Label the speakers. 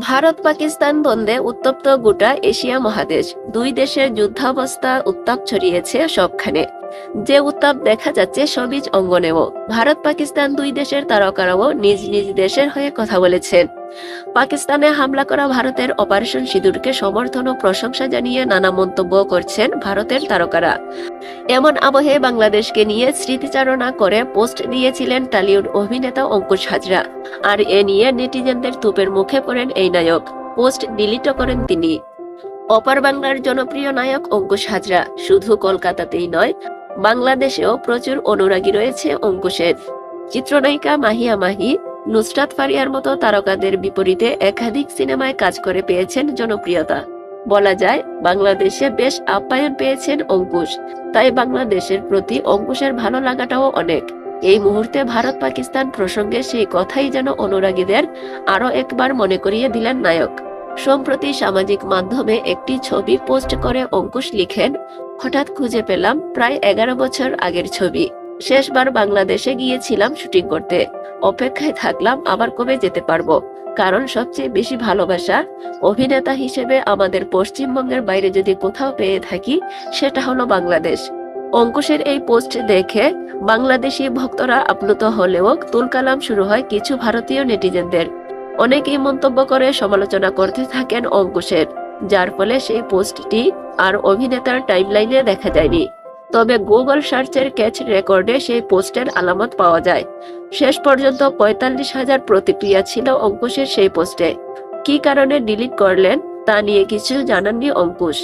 Speaker 1: ভারত পাকিস্তান দ্বন্দ্বে উত্তপ্ত গোটা এশিয়া মহাদেশ। দুই দেশের যুদ্ধাবস্থা উত্তাপ ছড়িয়েছে সবখানে। যে উত্তাপ দেখা যাচ্ছে সবিজ অঙ্গনেও। ভারত পাকিস্তান দুই দেশের তারকারাও নিজ নিজ দেশের হয়ে কথা বলেছেন পাকিস্তানে হামলা করা ভারতের অপারেশন সিঁদুরকে সমর্থন ও প্রশংসা জানিয়ে নানা মন্তব্য করছেন ভারতের তারকারা। এমন আবহে বাংলাদেশকে নিয়ে স্মৃতিচারণা করে পোস্ট দিয়েছিলেন টালিউড অভিনেতা অঙ্কুশ হাজরা। আর এ নিয়ে নেটিজেনদের তুপের মুখে পড়েন এই নায়ক। পোস্ট ডিলিটও করেন তিনি। অপার বাংলার জনপ্রিয় নায়ক অঙ্কুশ হাজরা। শুধু কলকাতাতেই নয়, বাংলাদেশেও প্রচুর অনুরাগী রয়েছে অঙ্কুশের। চিত্রনায়িকা মাহিয়া মাহি, নুসরাত ফারিয়ার মতো তারকাদের বিপরীতে একাধিক সিনেমায় কাজ করে পেয়েছেন জনপ্রিয়তা। বলা যায়, বাংলাদেশে বেশ আপ্যায়ন পেয়েছেন অঙ্কুশ। তাই বাংলাদেশের প্রতি অঙ্কুশের ভালো লাগাটাও অনেক। এই মুহূর্তে ভারত পাকিস্তান প্রসঙ্গে সেই কথাই যেন অনুরাগীদের আরও একবার মনে করিয়ে দিলেন নায়ক। সম্প্রতি সামাজিক মাধ্যমে একটি ছবি পোস্ট করে অঙ্কুশ লিখেন, হঠাৎ খুঁজে পেলাম প্রায় এগারো বছর আগের ছবি। শেষবার বাংলাদেশে গিয়েছিলাম শুটিং করতে। অপেক্ষায় থাকলাম আবার কবে যেতে পারব। কারণ সবচেয়ে বেশি ভালোবাসা অভিনেতা হিসেবে আমাদের পশ্চিমবঙ্গের বাইরে যদি কোথাও পেয়ে থাকি, সেটা হলো বাংলাদেশ। অঙ্কুশের এই পোস্ট দেখে বাংলাদেশি ভক্তরা আপ্লুত হলেও তুলকালাম শুরু হয় কিছু ভারতীয় নেটিজেনদের। অনেকেই মন্তব্য করে সমালোচনা করতে থাকেন অঙ্কুশের, যার ফলে সেই পোস্টটি আর অভিনেতার টাইমলাইনে দেখা যায়নি। তবে গুগল সার্চের ক্যাচ রেকর্ডে সেই পোস্টের আলামত পাওয়া যায়। শেষ পর্যন্ত পঁয়তাল্লিশ হাজার প্রতিক্রিয়া ছিল অঙ্কুশের সেই পোস্টে। কি কারণে ডিলিট করলেন, তা নিয়ে কিছু জানাননি অঙ্কুশ।